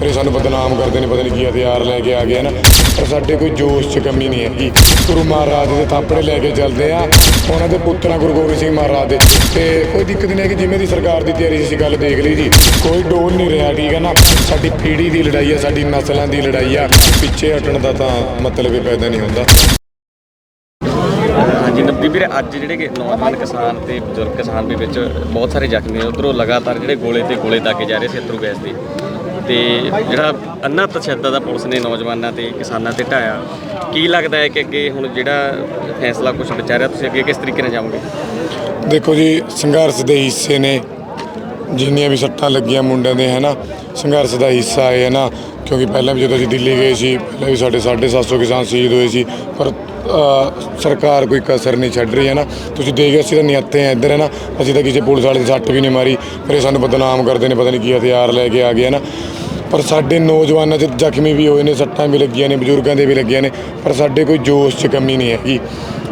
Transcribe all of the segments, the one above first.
ਪਰ ਇਹ ਸਾਨੂੰ ਬਦਨਾਮ ਕਰਦੇ ਨੇ, ਪਤਾ ਨਹੀਂ ਕੀ ਹਥਿਆਰ ਲੈ ਕੇ ਆ ਗਏ ਨਾ, ਪਰ ਸਾਡੇ ਕੋਈ ਜੋਸ਼ 'ਚ ਕਮੀ ਨਹੀਂ ਹੈਗੀ। ਗੁਰੂ ਮਹਾਰਾਜ ਦੇ ਥਾਪੜੇ ਲੈ ਕੇ ਚੱਲਦੇ ਆ, ਉਹਨਾਂ ਦੇ ਪੁੱਤਰਾਂ ਗੁਰੂ ਗੋਬਿੰਦ ਸਿੰਘ ਮਹਾਰਾਜ ਦੇ। ਤੇ ਕੋਈ ਦਿੱਕਤ ਨਹੀਂ ਹੈ ਕਿ ਜਿਵੇਂ ਦੀ ਸਰਕਾਰ ਦੀ ਤਿਆਰੀ ਸੀ, ਅਸੀਂ ਗੱਲ ਦੇਖ ਲਈ ਜੀ। ਕੋਈ ਡੋਲ ਨਹੀਂ ਰਿਹਾ, ਠੀਕ ਹੈ ਨਾ। ਸਾਡੀ ਪੀੜ੍ਹੀ ਦੀ ਲੜਾਈ ਆ, ਸਾਡੀ ਨਸਲਾਂ ਦੀ ਲੜਾਈ ਆ। ਪਿੱਛੇ ਹਟਣ ਦਾ ਤਾਂ ਮਤਲਬ ਹੀ ਪੈਦਾ ਨਹੀਂ ਹੁੰਦਾ। ਹਾਂਜੀ, ਨਵਦੀਪ ਵੀਰੇ, ਅੱਜ ਜਿਹੜੇ ਕਿ ਨੌਜਵਾਨ ਕਿਸਾਨ ਤੇ ਬਜ਼ੁਰਗ ਕਿਸਾਨ ਦੇ ਵਿੱਚ ਬਹੁਤ ਸਾਰੇ ਜ਼ਖਮੀ ਨੇ। ਉਧਰੋਂ ਲਗਾਤਾਰ ਜਿਹੜੇ ਗੋਲੇ ਤੇ ਗੋਲੇ ਦਾਗੇ ਜਾ ਰਹੇ ਸੀ ਅਥਰੂ ਗੈਸ ਦੇ। ਤੇ ਜਿਹੜਾ ਅੰਨਾ ਤਸ਼ੱਦਦ ਦਾ ਪੁਲਿਸ ਨੇ ਨੌਜਵਾਨਾਂ ਤੇ ਕਿਸਾਨਾਂ ਤੇ ਢਾਇਆ, ਕੀ ਲੱਗਦਾ ਹੈ ਕਿ ਅੱਗੇ ਹੁਣ ਜਿਹੜਾ ਫੈਸਲਾ ਕੁਝ ਵਿਚਾਰਿਆ, ਤੁਸੀਂ ਅੱਗੇ ਕਿਸ ਤਰੀਕੇ ਨਾਲ ਜਾਓਗੇ ਦੇਖੋ ਜੀ, ਸੰਘਰਸ਼ ਦੇ ਹਿੱਸੇ ਨੇ ਜਿੰਨੀਆਂ ਵੀ ਸੱਟਾਂ ਲੱਗੀਆਂ ਮੁੰਡਿਆਂ ਦੇ ਹੈ ਨਾ ਸੰਘਰਸ਼ ਦਾ ਹਿੱਸਾ ਹੈ ਨਾ, ਕਿਉਂਕਿ ਪਹਿਲਾਂ ਵੀ ਜਦੋਂ ਅਸੀਂ ਦਿੱਲੀ ਗਏ ਸੀ, ਪਹਿਲਾਂ ਵੀ ਸਾਡੇ 750 ਕਿਸਾਨ ਸ਼ਹੀਦ ਹੋਏ ਸੀ, ਪਰ ਸਰਕਾਰ ਕੋਈ ਕਸਰ ਨਹੀਂ ਛੱਡ ਰਹੀ ਹੈ ਨਾ ਤੁਸੀਂ ਦੇਖਿਓ ਅਸੀਂ ਤਾਂ ਨਿਹੱਥੇ ਆ ਇੱਧਰ ਹੈ ਨਾ ਅਸੀਂ ਤਾਂ ਕਿਸੇ ਪੁਲਿਸ ਵਾਲੇ ਦੀ ਸੱਟ ਵੀ ਨਹੀਂ ਮਾਰੀ, ਫਿਰ ਇਹ ਸਾਨੂੰ ਬਦਨਾਮ ਕਰਦੇ ਨੇ, ਪਤਾ ਨਹੀਂ ਕੀ ਹਥਿਆਰ ਲੈ ਕੇ ਆ ਗਏ ਹੈ ਨਾ ਪਰ ਸਾਡੇ ਨੌਜਵਾਨਾਂ 'ਚ ਜ਼ਖਮੀ ਵੀ ਹੋਏ ਨੇ, ਸੱਟਾਂ ਵੀ ਲੱਗੀਆਂ ਨੇ, ਬਜ਼ੁਰਗਾਂ ਦੇ ਵੀ ਲੱਗੀਆਂ ਨੇ, ਪਰ ਸਾਡੇ ਕੋਈ ਜੋਸ਼ 'ਚ ਕਮੀ ਨਹੀਂ ਹੈਗੀ।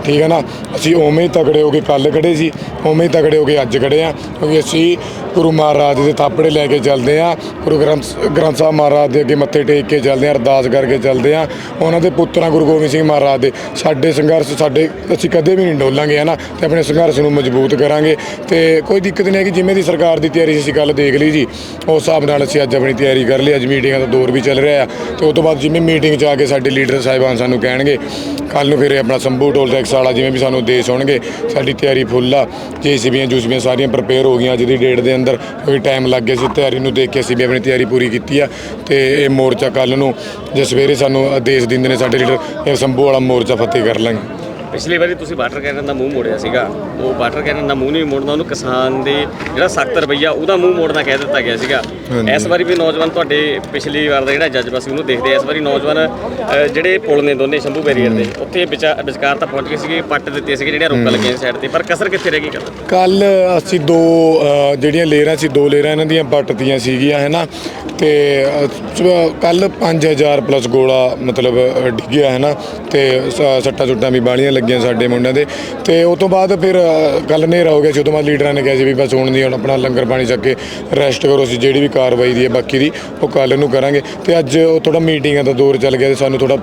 ਠੀਕ ਹੈ ਨਾ? ਅਸੀਂ ਉਵੇਂ ਹੀ ਤਗੜੇ ਹੋ ਕੇ ਕੱਲ ਖੜੇ ਸੀ, ਉਵੇਂ ਹੀ ਤਗੜੇ ਹੋ ਕੇ ਅੱਜ ਖੜੇ ਆ ਕਿਉਂਕਿ ਅਸੀਂ ਗੁਰੂ ਮਹਾਰਾਜ ਦੇ ਥਾਪੜੇ ਲੈ ਕੇ ਚੱਲਦੇ ਆ, ਗੁਰੂ ਗ੍ਰੰਥ ਗ੍ਰੰਥ ਸਾਹਿਬ ਮਹਾਰਾਜ ਦੇ ਅੱਗੇ ਮੱਥੇ ਟੇਕ ਕੇ ਚੱਲਦੇ ਆ, ਅਰਦਾਸ ਕਰਕੇ ਚੱਲਦੇ ਆ। ਉਹਨਾਂ ਦੇ ਪੁੱਤਰਾਂ ਗੁਰੂ ਗੋਬਿੰਦ ਸਿੰਘ ਮਹਾਰਾਜ ਦੇ। ਸਾਡੇ ਸੰਘਰਸ਼, ਸਾਡੇ, ਅਸੀਂ ਕਦੇ ਵੀ ਨਹੀਂ ਡੋਲਾਂਗੇ ਹੈ ਨਾ ਤੇ ਆਪਣੇ ਸੰਘਰਸ਼ ਨੂੰ ਮਜ਼ਬੂਤ ਕਰਾਂਗੇ। ਤੇ ਕੋਈ ਦਿੱਕਤ ਨਹੀਂ ਹੈ ਕਿ ਜਿਵੇਂ ਦੀ ਸਰਕਾਰ ਦੀ ਤਿਆਰੀ ਅਸੀਂ ਕੱਲ ਦੇਖ ਲਈ ਜੀ। ਉਸ ਹਿਸਾਬ ਨਾਲ ਅਸੀਂ ਅੱਜ ਆਪਣੀ ਤਿਆਰੀ ਕਰ ਲਈ। ਅੱਜ ਮੀਟਿੰਗਾਂ ਦਾ ਦੌਰ ਵੀ ਚੱਲ ਰਿਹਾ ਆ। ਤੇ ਉਸ ਤੋਂ ਬਾਅਦ ਜਿਵੇਂ ਮੀਟਿੰਗ 'ਚ ਆ ਕੇ ਸਾਡੇ ਲੀਡਰ ਸਾਹਿਬਾਨ ਸਾਨੂੰ ਕਹਿਣਗੇ ਕੱਲ ਨੂੰ ਫਿਰ ਆਪਣਾ ਸੰਭੂ ਟੋਲ ਟੈਕਸ ਵਾਲਾ ਜਿਵੇਂ ਵੀ ਸਾਨੂੰ ਦੇਸ਼ ਹੋਣਗੇ, ਸਾਡੀ ਤਿਆਰੀ ਫੁੱਲ ਆ। ਜੇਸੀਬੀਆਂ ਜੂਸੀਬੀਆਂ ਸਾਰੀਆਂ ਪ੍ਰਪੇਅਰ ਹੋ ਗਈਆਂ, ਅੱਜ ਦੀ ਡੇਟ ਦੇ ਅੰਦਰ। ਕਿਉਂਕਿ ਟਾਈਮ ਲੱਗ ਗਿਆ ਸੀ, ਤਿਆਰੀ ਨੂੰ ਦੇਖ ਕੇ ਅਸੀਂ ਵੀ ਆਪਣੀ ਤਿਆਰੀ ਪੂਰੀ ਕੀਤੀ ਆ। ਤੇ ਇਹ ਮੋਰਚਾ ਕੱਲ ਨੂੰ, ਜੇ ਸਵੇਰੇ ਸਾਨੂੰ ਆਦੇਸ਼ ਦਿੰਦੇ ਨੇ ਸਾਡੇ ਲੀਡਰ ਇਹ ਸੰਭੂ ਵਾਲਾ ਮੋਰਚਾ ਫਤਿਹ ਕਰ ਲਾਂਗੇ। ਪਿਛਲੀ ਵਾਰੀ ਤੁਸੀਂ ਵਾਟਰ ਕੈਨਨ ਦਾ ਮੂੰਹ ਮੋੜਿਆ ਸੀਗਾ ਉਹ ਵਾਟਰ ਕੈਨਨ ਦਾ ਮੂੰਹ ਨਹੀਂ ਮੋੜਨਾ ਉਹਨੂੰ ਕਿਸਾਨ ਦੇ ਜਿਹੜਾ ਸਖਤ ਰਵਈਆ ਉਹਦਾ ਮੂੰਹ ਮੋੜਨਾ ਕਹਿ ਦਿੱਤਾ ਗਿਆ ਸੀਗਾ। ਇਸ ਵਾਰੀ ਵੀ ਨੌਜਵਾਨ ਤੁਹਾਡੇ ਪਿਛਲੀ ਵਾਰ ਦਾ ਜਿਹੜਾ ਜਜ਼ਬਾ ਸੀ ਉਹਨੂੰ ਦੇਖਦੇ ਇਸ ਵਾਰੀ ਨੌਜਵਾਨ ਜਿਹੜੇ ਪੁਲ ਨੇ ਦੋਨੇ ਸ਼ੰਭੂ ਬੈਰੀਅਰ ਦੇ ਉੱਥੇ ਵਿਚਾ- ਵਿਚਕਾਰ ਤਾਂ ਪਹੁੰਚ ਗਏ ਸੀਗੇ ਪੱਟ ਦਿੱਤੇ ਸੀਗੇ ਜਿਹੜੀਆਂ ਰੋਕਾਂ ਲੱਗੀਆਂ ਸਾਈਡ ਤੇ। ਪਰ ਕਸਰ ਕਿੱਥੇ ਰਹਿ ਗਈ ਕੱਲ ਅਸੀਂ ਦੋ ਜਿਹੜੀਆਂ ਲੇਅਰਾਂ ਸੀ ਦੋ ਲੇਅਰਾਂ ਇਹਨਾਂ ਦੀਆਂ ਪੱਟਤੀਆਂ ਸੀਗੀਆਂ ਹੈ ਨਾ ਤੇ ਕੱਲ 5000 ਪਲੱਸ ਗੋਲਾ ਮਤਲਬ ਡਿੱਗਿਆ ਹੈ ਨਾ ਤੇ ਸੱਟਾਂ ਸੁੱਟਾਂ ਵੀ ਬਾਲੀਆਂ ਲੱਗੀਆਂ ਸਾਡੇ ਮੁੰਡਿਆਂ ਦੇ। ਤੇ ਉਸ ਤੋਂ ਬਾਅਦ ਫਿਰ ਕੱਲ ਹਨੇਰਾ ਹੋ ਗਿਆ ਸੀ ਉਸ ਤੋਂ ਬਾਅਦ ਲੀਡਰਾਂ ਨੇ ਕਿਹਾ ਸੀ ਵੀ ਬਸ ਹੁਣ ਦੀ ਹੁਣ ਆਪਣਾ ਲੰਗਰ ਪਾਣੀ ਚੱਕ ਕੇ ਰੈਸਟ ਕਰੋ, ਅਸੀਂ ਜਿਹੜੀ ਵੀ ਕਾਰਵਾਈ ਦੀ ਹੈ ਬਾਕੀ ਦੀ, ਉਹ ਕੱਲ ਨੂੰ ਕਰਾਂਗੇ। ਤੇ ਅੱਜ ਉਹ ਥੋੜਾ ਮੀਟਿੰਗਾਂ ਦਾ ਦੌਰ ਚੱਲ ਗਿਆ ਤੇ ਸਾਨੂੰ ਥੋੜਾ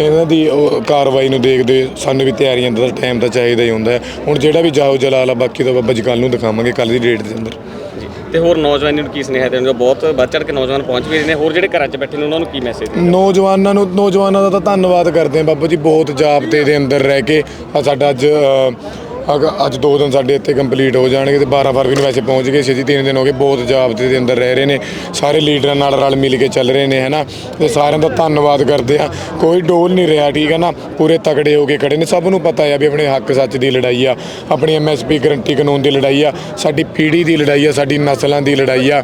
ਇਹਨਾਂ ਦੀ ਉਹ ਕਾਰਵਾਈ ਨੂੰ ਦੇਖਦੇ ਸਾਨੂੰ ਵੀ ਤਿਆਰੀਆਂ ਦਾ ਟਾਈਮ ਤਾਂ ਚਾਹੀਦਾ ਹੀ ਹੁੰਦਾ ਹੈ। ਹੁਣ ਜਿਹੜਾ ਵੀ ਜਾਓ ਜਲਾਲ ਆ, ਬਾਕੀ ਤਾਂ ਬਾਬਾ ਜੀ ਕੱਲ ਨੂੰ ਦਿਖਾਵਾਂਗੇ ਕੱਲ ਦੀ ਡੇਟ ਦੇ ਅੰਦਰ। ਤੇ ਹੋਰ ਨੌਜਵਾਨਾਂ ਨੂੰ ਕੀ ਸੁਨੇਹਾ ਦੇਣਗੇ? ਬਹੁਤ ਵੱਧ ਚੜ ਕੇ ਨੌਜਵਾਨ ਪਹੁੰਚ ਵੀ ਰਹੇ ਨੇ। ਹੋਰ ਜਿਹੜੇ ਘਰਾਂ 'ਚ ਬੈਠੇ ਨੇ, ਉਹਨਾਂ ਨੂੰ ਕੀ ਮੈਸੇਜ ਨੌਜਵਾਨਾਂ ਨੂੰ, ਨੌਜਵਾਨਾਂ ਦਾ ਤਾਂ ਧੰਨਵਾਦ ਕਰਦੇ ਹਾਂ ਬਾਬਾ ਜੀ, ਬਹੁਤ ਜਾਬਤੇ ਦੇ ਅੰਦਰ ਰਹਿ ਕੇ। ਸਾਡਾ ਅੱਜ ਅਗ- ਅੱਜ ਦੋ ਦਿਨ ਸਾਡੇ ਇੱਥੇ ਕੰਪਲੀਟ ਹੋ ਜਾਣਗੇ ਤੇ 12 ਫਰਵਰੀ ਨੂੰ ਵੈਸੇ ਪਹੁੰਚ ਗਏ ਸੀ ਜੀ, ਤਿੰਨ ਦਿਨ ਹੋ ਗਏ, ਬਹੁਤ ਜਾਬਤੇ ਦੇ ਅੰਦਰ ਰਹਿ ਰਹੇ ਨੇ। ਸਾਰੇ ਲੀਡਰਾਂ ਨਾਲ ਰਲ ਮਿਲ ਕੇ ਚੱਲ ਰਹੇ ਨੇ, ਹੈਨਾ? ਤੇ ਸਾਰਿਆਂ ਦਾ ਧੰਨਵਾਦ ਕਰਦੇ ਆ ਕੋਈ ਡੋਲ ਨਹੀਂ ਰਿਹਾ, ਠੀਕ ਹੈ ਨਾ? ਪੂਰੇ ਤਕੜੇ ਹੋ ਕੇ ਖੜੇ ਨੇ। ਸਭ ਨੂੰ ਪਤਾ ਆ ਵੀ ਆਪਣੇ ਹੱਕ ਸੱਚ ਦੀ ਲੜਾਈ ਆ, ਆਪਣੀ ਐਮਐਸਪੀ ਗਰੰਟੀ ਕਾਨੂੰਨ ਦੀ ਲੜਾਈ ਆ, ਸਾਡੀ ਪੀੜ੍ਹੀ ਦੀ ਲੜਾਈ ਆ, ਸਾਡੀ ਨਸਲਾਂ ਦੀ ਲੜਾਈ ਆ।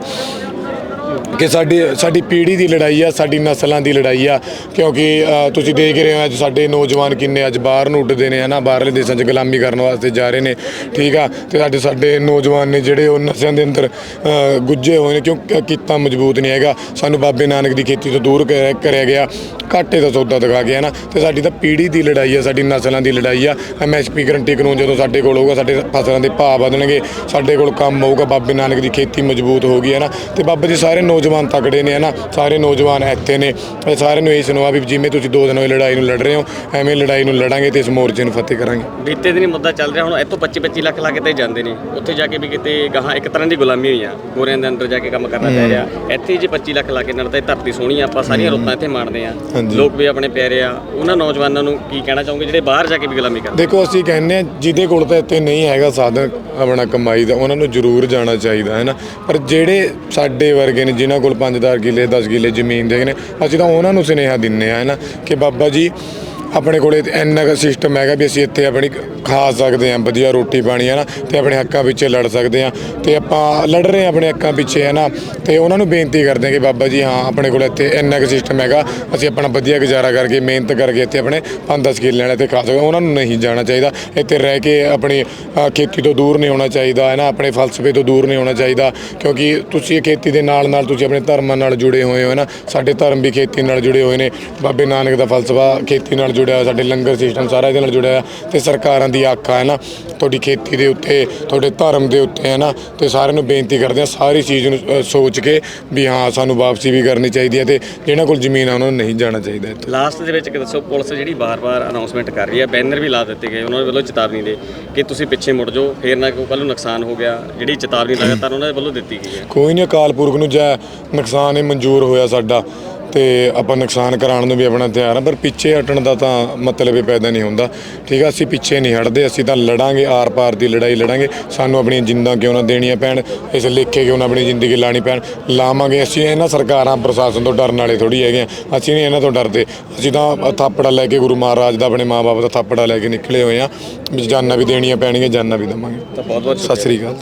ਕਿ ਸਾਡੀ ਸਾਡੀ ਪੀੜ੍ਹੀ ਦੀ ਲੜਾਈ ਆ ਸਾਡੀ ਨਸਲਾਂ ਦੀ ਲੜਾਈ ਆ। ਕਿਉਂਕਿ ਤੁਸੀਂ ਦੇਖ ਰਹੇ ਹੋ ਅੱਜ ਸਾਡੇ ਨੌਜਵਾਨ ਕਿੰਨੇ ਅੱਜ ਬਾਹਰ ਨੂੰ ਉੱਡਦੇ ਨੇ ਹਨਾ? ਬਾਹਰਲੇ ਦੇਸ਼ਾਂ 'ਚ ਗੁਲਾਮੀ ਕਰਨ ਵਾਸਤੇ ਜਾ ਰਹੇ ਨੇ ਠੀਕ ਆ? ਤੇ ਸਾਡੇ ਸਾਡੇ ਨੌਜਵਾਨ ਨੇ ਜਿਹੜੇ ਉਹ ਨਸ਼ਿਆਂ ਦੇ ਅੰਦਰ ਅ, ਗੁੱਝੇ ਹੋਏ ਨੇ ਕਿਉਂ ਕੀਤਾ ਮਜ਼ਬੂਤ ਨਹੀਂ ਹੈਗਾ। ਸਾਨੂੰ ਬਾਬੇ ਨਾਨਕ ਦੀ ਖੇਤੀ ਤੋਂ ਦੂਰ ਕਰਿਆ- ਕਰਿਆ ਗਿਆ ਘਾਟੇ ਦਾ ਸੌਦਾ ਦਿਖਾ ਗਿਆ ਨਾ ਤੇ ਸਾਡੀ ਤਾਂ ਪੀੜ੍ਹੀ ਦੀ ਲੜਾਈ ਆ ਸਾਡੀ ਨਸਲਾਂ ਦੀ ਲੜਾਈ ਆ। ਐਮਐਸਪੀ ਗਰੰਟੀ ਕਾਨੂੰਨ ਜਦੋਂ ਸਾਡੇ ਕੋਲ ਹੋਊਗਾ ਸਾਡੇ ਫਸਲਾਂ ਦੇ ਭਾਅ ਵਧਣਗੇ ਸਾਡੇ ਕੋਲ ਕੰਮ ਹੋਊਗਾ ਬਾਬੇ ਨਾਨਕ ਦੀ ਖੇਤੀ ਮਜ਼ਬੂਤ ਹੋਊਗੀ ਹੈ ਨਾ ਤੇ ਬਾਬਾ ਜੀ ਸਾਰੇ ਨੌਜਵਾਨ ਤਕੜੇ ਨੇ ਹੈ ਨਾ ਸਾਰੇ ਨੌਜਵਾਨ ਇੱਥੇ ਨੇ। ਤੇ ਸਾਰਿਆਂ ਨੂੰ ਇਹ ਸੁਣਵਾ ਵੀ ਜਿਵੇਂ ਤੁਸੀਂ ਦੋ ਦਿਨ ਹੋਏ ਲੜਾਈ ਨੂੰ ਲੜ ਰਹੇ ਹੋ ਐਵੇਂ ਲੜਾਈ ਨੂੰ ਲੜਾਂਗੇ ਤੇ ਇਸ ਮੋਰਚੇ ਨੂੰ ਫਤਿਹ ਕਰਾਂਗੇ। ਬੀਤੇ ਦਿਨੀ ਮੁੱਦਾ ਚੱਲ ਰਿਹਾ ਹੁਣ ਇੱਥੋਂ 25 25 ਲੱਖ ਲਾ ਕੇ ਤੇ ਜਾਂਦੇ ਨੇ। ਉੱਥੇ ਜਾ ਕੇ ਵੀ ਕਿਤੇ ਗਾਹਾਂ ਇੱਕ ਤਰ੍ਹਾਂ ਦੀ ਗੁਲਾਮੀ ਹੋਈ ਆ। ਗੋਰਿਆਂ ਦੇ ਅੰਦਰ ਜਾ ਕੇ ਕੰਮ ਕਰਨਾ ਪੈ ਰਿਹਾ। ਇੱਥੇ ਜੇ 25 ਲੱਖ ਲਾ ਕੇ ਨਾਲ ਤਾਂ ਇਹ ਧਰਤੀ ਸੋਹਣੀ ਆ ਆਪਾਂ ਸਾਰੀਆਂ ਰੁੱਤਾਂ ਇੱਥੇ ਮਾਣਦੇ ਆ। ਹਾਂਜੀ। ਲੋਕ ਵੀ ਆਪਣੇ ਪਿਆਰੇ ਆ। ਉਹਨਾਂ ਨੌਜਵਾਨਾਂ ਨੂੰ ਕੀ ਕਹਿਣਾ ਚਾਹੋਗੇ ਜਿਹੜੇ ਬਾਹਰ ਜਾ ਕੇ ਵੀ ਗੁਲਾਮੀ ਕਰਦੇ? ਦੇਖੋ ਅਸੀਂ ਕਹਿੰਦੇ ਆ ਜਿਹਦੇ ਕੋਲ ਤਾਂ ਇੱਥੇ ਨਹੀਂ ਹੈਗਾ ਸਾਧਨ ਆਪਣਾ ਕਮਾਈ ਦਾ ਉਹਨਾਂ ਨੂੰ ਜ਼ਰੂਰ ਜਾਣਾ ਚਾਹੀਦਾ ਹੈ ਨਾ ਪਰ ਜਿਹੜੇ ਸਾਡੇ ਵਰਗੇ ਨੇ ਜਿਨ੍ਹਾਂ ਕੋਲ 5-10 ਕਿੱਲੇ 10 ਕਿੱਲੇ ਜ਼ਮੀਨ ਦੇ ਨੇ। ਅਸੀਂ ਤਾਂ ਉਹਨਾਂ ਨੂੰ ਸੁਨੇਹਾ ਦਿੰਨੇ ਆ ਹੈ ਨਾ, ਕਿ ਬਾਬਾ ਜੀ ਆਪਣੇ ਕੋਲੇ ਇੰਨਾ ਕੁ ਸਿਸਟਮ ਹੈਗਾ ਵੀ ਅਸੀਂ ਇੱਥੇ ਆਪਣੀ ਖਾ ਸਕਦੇ ਹਾਂ, ਵਧੀਆ ਰੋਟੀ ਪਾਣੀ ਹੈ ਨਾ ਤੇ ਆਪਣੇ ਹੱਕਾਂ ਪਿੱਛੇ ਲੜ ਸਕਦੇ ਹਾਂ, ਤੇ ਆਪਾਂ ਲੜ ਰਹੇ ਹਾਂ ਆਪਣੇ ਹੱਕਾਂ ਪਿੱਛੇ ਹੈ ਨਾ ਤੇ ਉਹਨਾਂ ਨੂੰ ਬੇਨਤੀ ਕਰਦੇ ਹਾਂ ਕਿ ਬਾਬਾ ਜੀ, ਹਾਂ, ਆਪਣੇ ਕੋਲ ਇੱਥੇ ਇੰਨਾ ਕੁ ਸਿਸਟਮ ਹੈਗਾ, ਅਸੀਂ ਆਪਣਾ ਵਧੀਆ ਗੁਜ਼ਾਰਾ ਕਰਕੇ, ਮਿਹਨਤ ਕਰਕੇ ਇੱਥੇ ਆਪਣੇ 5-10 ਕਿੱਲੇ ਵਾਲੇ ਤੇ ਖਾ ਸਕਦੇ ਉਹਨਾਂ ਨੂੰ ਨਹੀਂ ਜਾਣਾ ਚਾਹੀਦਾ, ਇੱਥੇ ਰਹਿ ਕੇ ਆਪਣੀ ਖੇਤੀ ਤੋਂ ਦੂਰ ਨਹੀਂ ਹੋਣਾ ਚਾਹੀਦਾ ਹੈ ਨਾ ਆਪਣੇ ਫਲਸਫੇ ਤੋਂ ਦੂਰ ਨਹੀਂ ਹੋਣਾ ਚਾਹੀਦਾ, ਕਿਉਂਕਿ ਤੁਸੀਂ ਇਹ ਖੇਤੀ ਦੇ ਨਾਲ ਨਾਲ ਤੁਸੀਂ ਆਪਣੇ ਧਰਮਾਂ ਨਾਲ ਜੁੜੇ ਹੋਏ ਹੋ ਹੈ ਨਾ ਸਾਡੇ ਧਰਮ ਵੀ ਖੇਤੀ ਨਾਲ ਜੁੜੇ ਹੋਏ ਨੇ, ਬਾਬੇ ਨਾਨਕ ਦਾ ਫਲਸਫਾ ਖੇਤੀ ਨਾਲ ਜੁੜਿਆ ਹੋਇਆ ਸਾਡੇ ਲੰਗਰ ਸਿਸਟਮ ਸਾਰਾ ਇਹਦੇ ਨਾਲ ਜੁੜਿਆ ਹੋਇਆ ਤੇ ਸਰਕਾਰਾਂ ਦੀ ਆਖਾ ਹੈ ਨਾ ਤੁਹਾਡੀ ਖੇਤੀ ਦੇ ਉੱਤੇ ਤੁਹਾਡੇ ਧਰਮ ਦੇ ਉੱਤੇ ਹੈ ਨਾ ਤੇ ਸਾਰਿਆਂ ਨੂੰ ਬੇਨਤੀ ਕਰਦੇ ਆ ਸਾਰੀ ਚੀਜ਼ ਨੂੰ ਅ, ਸੋਚ ਕੇ ਵੀ ਹਾਂ ਸਾਨੂੰ ਵਾਪਸੀ ਵੀ ਕਰਨੀ ਚਾਹੀਦੀ ਹੈ ਤੇ ਜਿਹਨਾਂ ਕੋਲ ਜ਼ਮੀਨ ਆ ਉਹਨਾਂ ਨੂੰ ਨਹੀਂ ਜਾਣਾ ਚਾਹੀਦਾ ਇੱਥੇ। ਲਾਸਟ ਦੇ ਵਿੱਚ ਕਿ ਦੱਸੋ ਪੁਲਿਸ ਜਿਹੜੀ ਬਾਰ-ਬਾਰ ਅਨਾਉਂਸਮੈਂਟ ਕਰ ਰਹੀ ਹੈ ਬੈਨਰ ਵੀ ਲਾ ਦਿੱਤੇ ਗਏ ਉਹਨਾਂ ਦੇ ਵੱਲੋਂ ਚੇਤਾਵਨੀ ਦੇ ਕਿ ਤੁਸੀਂ ਪਿੱਛੇ ਮੁੜ ਜਾਓ ਫੇਰ ਨਾ ਕੋਈ ਕੱਲ ਨੂੰ ਨੁਕਸਾਨ ਹੋ ਗਿਆ ਜਿਹੜੀ ਚੇਤਾਵਨੀ ਲਗਾਤਾਰ ਉਹਨਾਂ ਦੇ ਵੱਲੋਂ ਦਿੱਤੀ ਗਈ ਹੈ। ਕੋਈ ਨਹੀਂ ਅਕਾਲ ਪੁਰਖ ਨੂੰ ਜੈ ਨੁਕਸਾਨ ਇਹ ਮਨਜ਼ੂਰ ਹੋਇਆ ਸਾਡਾ। ਤੇ ਆਪਾਂ ਨੁਕਸਾਨ ਕਰਾਉਣ ਨੂੰ ਵੀ ਆਪਣਾ ਤਿਆਰ ਆ ਪਰ ਪਿੱਛੇ ਹਟਣ ਦਾ ਤਾਂ ਮਤਲਬ ਹੀ ਪੈਦਾ ਨਹੀਂ ਹੁੰਦਾ। ਠੀਕ ਆ ਅਸੀਂ ਪਿੱਛੇ ਨਹੀਂ ਹਟਦੇ ਅਸੀਂ ਤਾਂ ਲੜਾਂਗੇ ਆਰ-ਪਾਰ ਦੀ ਲੜਾਈ ਲੜਾਂਗੇ। ਸਾਨੂੰ ਆਪਣੀਆਂ ਜਿੰਦਾਂ ਕਿਉਂ ਨਾ ਦੇਣੀਆਂ ਪੈਣ ਇਸ ਲੇਖੇ ਕਿਉਂ ਨਾ ਆਪਣੀ ਜ਼ਿੰਦਗੀ ਲਾਣੀ ਪੈਣ। ਲਾਵਾਂਗੇ ਅਸੀਂ ਇਹਨਾਂ ਸਰਕਾਰਾਂ ਪ੍ਰਸ਼ਾਸਨ ਤੋਂ ਡਰਨ ਵਾਲੇ ਥੋੜੀ ਹੈਗੇ ਆ। ਅਸੀਂ ਨਹੀਂ ਇਹਨਾਂ ਤੋਂ ਡਰਦੇ। ਅਸੀਂ ਤਾਂ ਥਾਪੜਾ ਲੈ ਕੇ ਗੁਰੂ ਮਹਾਰਾਜ ਦਾ ਆਪਣੇ ਮਾਪੇ ਦਾ ਥਾਪੜਾ ਲੈ ਕੇ ਨਿਕਲੇ ਹੋਏ ਆ। ਜਾਨਾਂ ਵੀ ਦੇਣੀਆਂ ਪੈਣਗੀਆਂ ਜਾਨਾਂ ਵੀ ਦੇਵਾਂਗੇ। ਤਾਂ ਬਹੁਤ-ਬਹੁਤ ਸਤਿ ਸ੍ਰੀ ਅਕਾਲ।